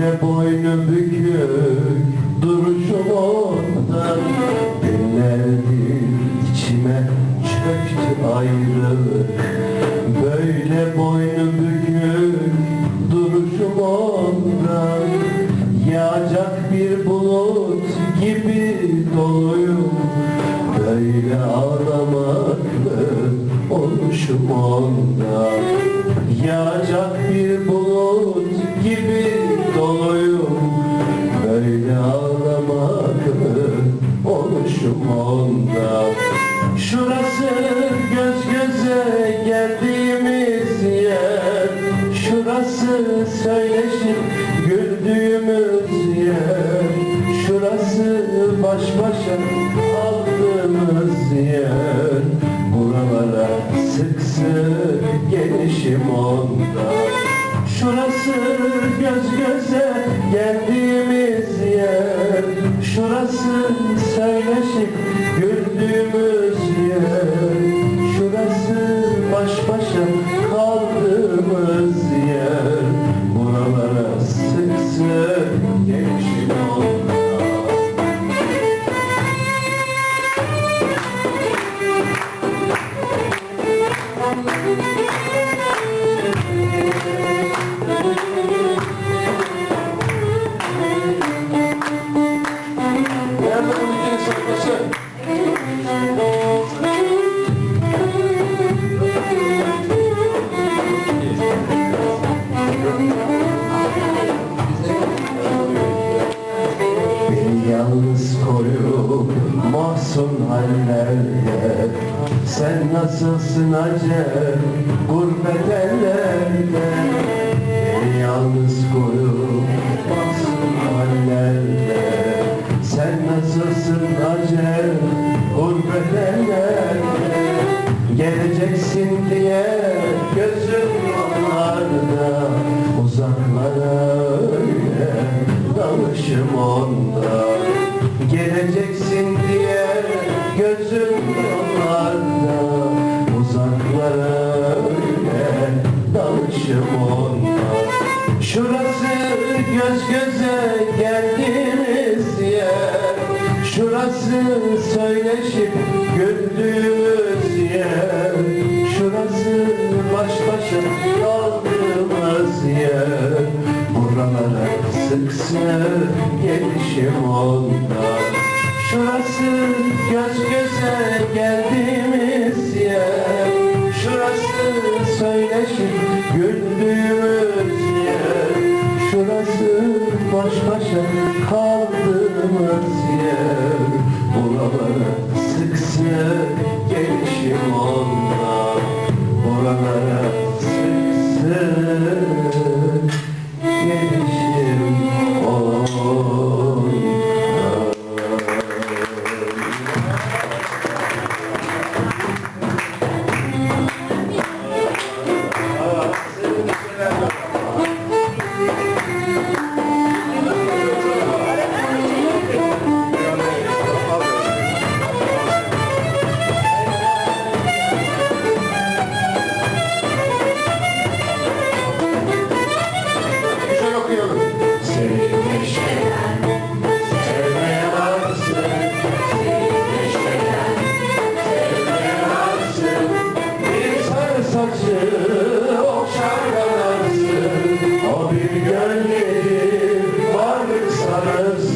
Eğri boynu bükük duruşumundan Günlerdir içime çöktü ayrılık. Böyle boynu bükük duruşumundan Yağacak bir bulut gibi doluyum. Böyle ağlamaklı olmuşum ondan olmuşum ondan Şurası göz göze geldiğimiz yer. Şurası söyleşip güldüğümüz yer. Şurası baş başa aldığımız yer. Buralara sık sık gelişim onda. Şurası göz göze geldiğimiz yer Şurası söyleşip güldüğümüz mahzun hallerde Sen nasılsın acem? Gurbet ellerde. Beni yalnız koyup mahzun hallerde. Sen nasılsın acem? Gurbet ellerde. Geleceksin diye gözüm onlarda. Uzaklara öyle dalışım onda. Geleceksin göz göze geldiğimiz yer Şurası söyleşip güldüğümüz yer. Şurası baş başa kaldığımız yer. Buralara sık sık gelişim onda Şurası göz göze geldiğimiz baş başa kaldığımız Brothers.